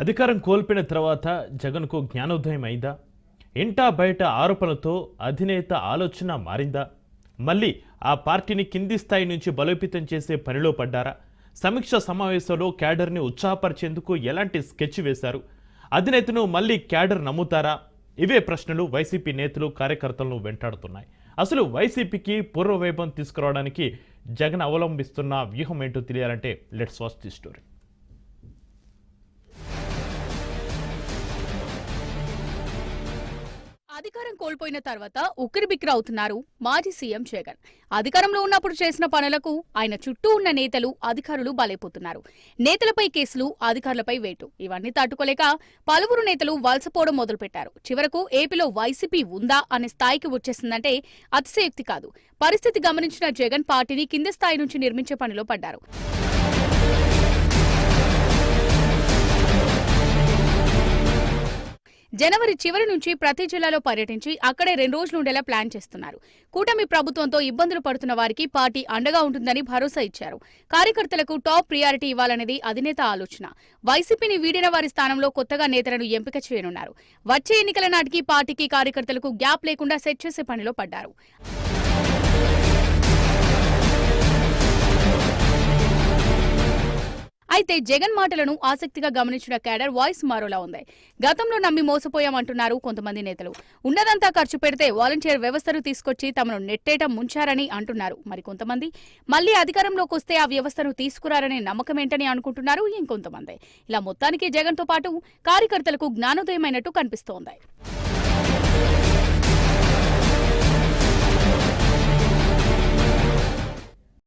అధికారం కోల్పోయిన తర్వాత జగన్కు జ్ఞానోదయం అయిందా? ఇంటా బయట ఆరోపణలతో అధినేత ఆలోచన మారిందా? మళ్ళీ ఆ పార్టీని కింది స్థాయి నుంచి బలోపేతం చేసే పనిలో పడ్డారా? సమీక్ష సమావేశంలో క్యాడర్ని ఉత్సాహపరిచేందుకు ఎలాంటి స్కెచ్ వేశారు? అధినేతను మళ్ళీ క్యాడర్ నమ్ముతారా? ఇవే ప్రశ్నలు వైసీపీ నేతలు కార్యకర్తలను వెంటాడుతున్నాయి. అసలు వైసీపీకి పూర్వవైభవం తీసుకురావడానికి జగన్ అవలంబిస్తున్న వ్యూహం ఏంటో తెలియాలంటే లెట్స్ వాచ్ ది స్టోరీ అధికారం కోల్పోయిన తర్వాత ఉక్కిరిబిక్కిరి అవుతున్నారు మాజీ సీఎం జగన్. అధికారంలో ఉన్నప్పుడు చేసిన పనులకు ఆయన చుట్టూ ఉన్న నేతలు అధికారులు బలైపోతున్నారు. నేతలపై కేసులు అధికారులపై వేటు. ఇవన్నీ తట్టుకోలేక పలువురు నేతలు వలసపోవడం మొదలుపెట్టారు. చివరకు ఏపీలో వైసీపీ ఉందా అనే స్థాయికి వచ్చేసిందంటే అతిశయోక్తి కాదు. పరిస్థితి గమనించిన జగన్ పార్టీని కింది స్థాయి నుంచి నిర్మించే పనిలో పడ్డారు. జనవరి చివరి నుంచి ప్రతి జిల్లాలో పర్యటించి అక్కడే రెండు రోజులు ఉండేలా ప్లాన్ చేస్తున్నారు. కూటమి ప్రభుత్వంతో ఇబ్బందులు పడుతున్న వారికి పార్టీ అండగా ఉంటుందని భరోసా ఇచ్చారు. కార్యకర్తలకు టాప్ ప్రియారిటీ ఇవ్వాలనేది అధినేత ఆలోచన. వైసీపీని వీడిన వారి స్థానంలో కొత్తగా నేతలను ఎంపిక చేయనున్నారు. వచ్చే ఎన్నికల నాటికి పార్టీకి కార్యకర్తలకు గ్యాప్ లేకుండా సెట్ చేసే పనిలో పడ్డారు. అయితే జగన్ మాటలను ఆసక్తిగా గమనించిన క్యాడర్ వాయిస్ మారోలా ఉంది. గతంలో నమ్మి మోసపోయామంటున్నారు కొంతమంది నేతలు. ఉన్నదంతా ఖర్చు పెడితే వాలంటీర్ వ్యవస్థను తీసుకొచ్చి తమను నెట్టేట ముంచారని అంటున్నారు. మరి కొంతమంది మళ్ళీ అధికారంలోకి వస్తే ఆ వ్యవస్థను తీసుకురారనే నమ్మకం ఏంటని అనుకుంటున్నారు ఇంకొంతమంది. ఇలా మొత్తానికి జగన్తో పాటు కార్యకర్తలకు జ్ఞానోదయమైనట్టు కనిపిస్తోంది.